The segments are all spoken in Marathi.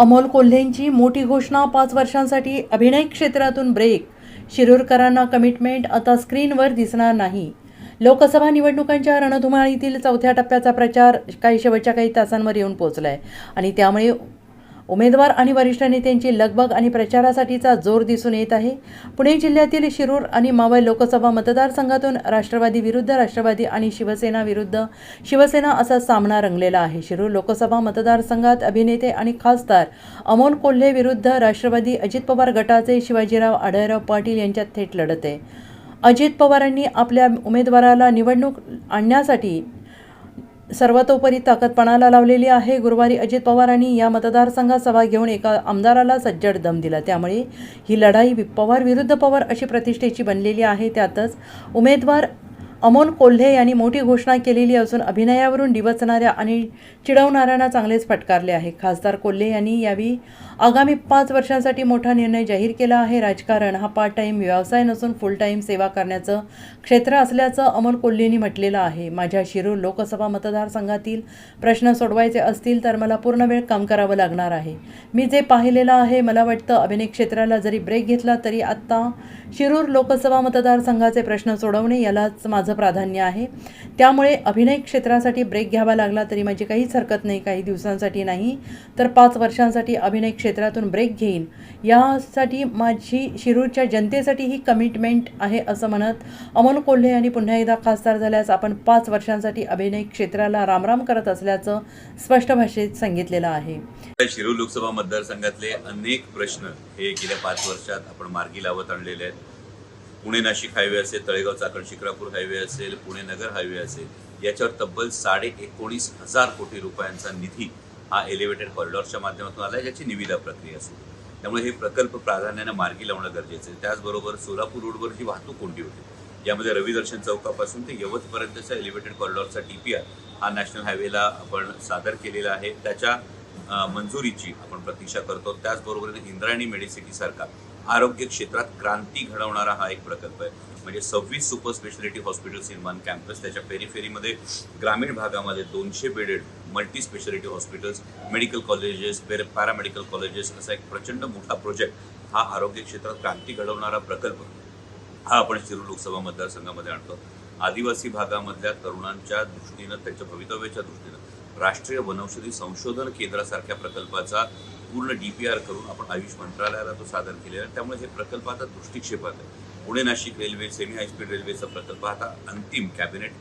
अमोल कोल्हेंची मोठी घोषणा पाच वर्षांसाठी अभिनय क्षेत्रातून ब्रेक शिरूरकरांना कमिटमेंट आता स्क्रीनवर दिसणार नाही. लोकसभा निवडणुकांच्या रणधुमाळीतील चौथ्या टप्प्याचा प्रचार काही शेवटच्या काही तासांवर येऊन पोहोचलाय. आणि त्यामुळे उमेदवार आणि वरिष्ठ नेत्यांची लगबग आणि प्रचारासाठीचा जोर दिसून येत आहे. पुणे जिल्ह्यातील शिरूर आणि मावळ लोकसभा मतदारसंघातून राष्ट्रवादी विरुद्ध राष्ट्रवादी आणि शिवसेना विरुद्ध शिवसेना असा सामना रंगलेला आहे. शिरूर लोकसभा मतदारसंघात अभिनेते आणि खासदार अमोल कोल्हे विरुद्ध राष्ट्रवादी अजित पवार गटाचे शिवाजीराव आढळराव पाटील यांच्यात थेट लढत आहे. अजित पवारांनी आपल्या उमेदवाराला निवडणूक आणण्यासाठी सर्वतोपरी ताकदपणाला लावलेली आहे. गुरुवारी अजित पवारांनी या मतदारसंघात सभा घेऊन एका आमदाराला सज्जड दम दिला. त्यामुळे ही लढाई पवार विरुद्ध पवार अशी प्रतिष्ठेची बनलेली आहे. त्यातच उमेदवार अमोल कोल्हे यांनी मोठी घोषणा केलेली असून अभिनयावरून डिवचणाऱ्या आणि चिडवणाऱ्यांना चांगलेच फटकारले आहे. खासदार कोल्हे यांनी यावेळी आगामी पाच वर्षांसाठी मोठा निर्णय जाहीर केला आहे. राजकारण हा पार्ट टाईम व्यवसाय नसून फुल टाईम सेवा करण्याचं क्षेत्र असल्याचं अमोल कोल्हेंनी म्हटलेलं आहे. माझ्या शिरूर लोकसभा मतदारसंघातील प्रश्न सोडवायचे असतील तर मला पूर्ण वेळ काम करावं लागणार आहे. मी जे पाहिलेलं आहे मला वाटतं अभिनय क्षेत्राला जरी ब्रेक घेतला तरी आत्ता शिरूर लोकसभा मतदारसंघाचे प्रश्न सोडवणे यालाच माझं प्राधान्य आहे. त्यामुळे अभिनय क्षेत्रासाठी ब्रेक घ्यावा लागला तरी माझी काहीच हरकत नाही काही दिवसांसाठी नाही. तर पाच वर्षांसाठी अभिनय क्षेत्रातून ब्रेक घेईन. यासाठी माझी शिरूरच्या जनतेसाठी ही कमिटमेंट आहे असं म्हणत अमोल कोल्हे यांनी पुन्हा एकदा खासदार झाल्यास आपण पाच वर्षांसाठी अभिनय क्षेत्राला रामराम करत असल्याचं स्पष्ट भाषेत सांगितलेलं आहे. शिरूर लोकसभा मतदारसंघातले अनेक प्रश्न हे गेल्या पाच वर्षात आपण मार्गी लावत आणलेले आहेत. पुणे नाशिक हायवे असेल तळेगाव चाकण शिक्रापूर हायवे असेल पुणे नगर हायवे असेल याच्यावर तब्बल साडे एकोणीस हजार कोटी रुपयांचा निधी हा एलिव्हेटेड कॉरिडॉरच्या माध्यमातून आला ज्याची निविदा प्रक्रिया सुरू त्यामुळे हे प्रकल्प प्राधान्याने मार्गी लावणं गरजेचं आहे. त्याचबरोबर सोलापूर रोडवर जी वाहतूक कोंडी होती. यामध्ये रविदर्शन चौकापासून ते यवतपर्यंतचा एलिव्हेटेड कॉरिडॉरचा आर हा नॅशनल हायवेला आपण सादर केलेला आहे. त्याच्या मंजुरीची आपण प्रतीक्षा करतो. त्याचबरोबर इंद्रायणी मेडिसिटीसारखा आरोग्य क्षेत्रात क्रांती घडवणारा हा एक प्रकल्प आहे. म्हणजे सव्वीस super speciality hospitals in one campus त्याच्या पेरिफेरीमध्ये ग्रामीण भागामध्ये दोनशे bedded multi speciality hospitals medical colleges per paramedical colleges असा एक प्रचंड मोठा प्रोजेक्ट हा आरोग्य क्षेत्रात क्रांती घडवणारा प्रकल्प हा आपण शिरूर लोकसभा मतदारसंघामध्ये आणतो. आदिवासी भागामधल्या तरुणांच्या दृष्टीनं त्यांच्या भवितव्याच्या दृष्टीनं राष्ट्रीय वनौषधी संशोधन केंद्रासारख्या प्रकल्पाचा पूर्ण डी पी आर करून आपण आयुष मंत्रालयाला तो सादर केलेला आहे. त्यामुळे हे प्रकल्प आता दृष्टिक्षेपात आहे. Pune Nashik railway semi high speed रेल्वेचा प्रकल्प आता अंतिम कॅबिनेट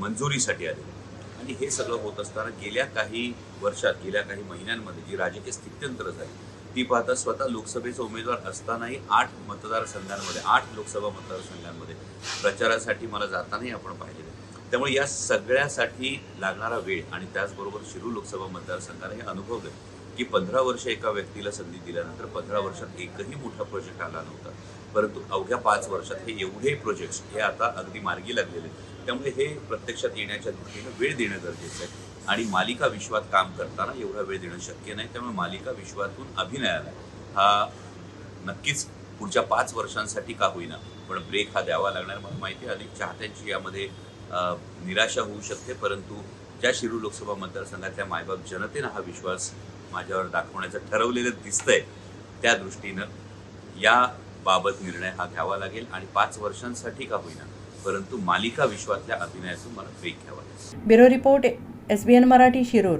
मंजुरीसाठी आले आणि हे सगळं होत असताना गेल्या काही वर्षात गेल्या काही महिन्यांमध्ये जी राजकीय स्थित्यंतर झाली ती पाहता स्वतः लोकसभेचा उमेदवार असतानाही आठ मतदारसंघांमध्ये आठ लोकसभा मतदारसंघांमध्ये प्रचारासाठी मला जातानाही आपण पाहिलेलं आहे. त्यामुळे या सगळ्यासाठी लागणारा वेळ आणि त्याचबरोबर शिरूर लोकसभा मतदारसंघाने हे अनुभवलं की पंधरा वर्ष एका व्यक्तीला संधी दिल्यानंतर पंधरा वर्षात एकही मोठा प्रोजेक्ट आला नव्हता. परंतु अवघ्या पाच वर्षात हे एवढे प्रोजेक्ट्स हे आता अगदी मार्गी लागलेले आहेत. त्यामुळे हे प्रत्यक्षात येण्याच्या दृष्टीनं वेळ देणं गरजेचं आहे. आणि मालिका विश्वात काम करताना एवढा वेळ देणं शक्य नाही. त्यामुळे मालिका विश्वातून अभिनयाला हा नक्कीच पुढच्या पाच वर्षांसाठी का होईना पण ब्रेक हा द्यावा लागणार. मला माहिती आहे अनेक चाहत्यांची यामध्ये निराशा होऊ शकते. परंतु ज्या शिरू लोकसभा मतदारसंघातल्या मायबाप जनतेनं हा विश्वास माझ्यावर दाखवण्याचं ठरवलेलं दिसतंय त्या दृष्टीनं या बाबत निर्णय हा घ्यावा लागेल आणि पाच वर्षांसाठी का होईना परंतु मालिका विश्वातल्या अभिनयातून मला ब्रेक घ्यावा लागेल. Bureau report S B N Marathi Shirur.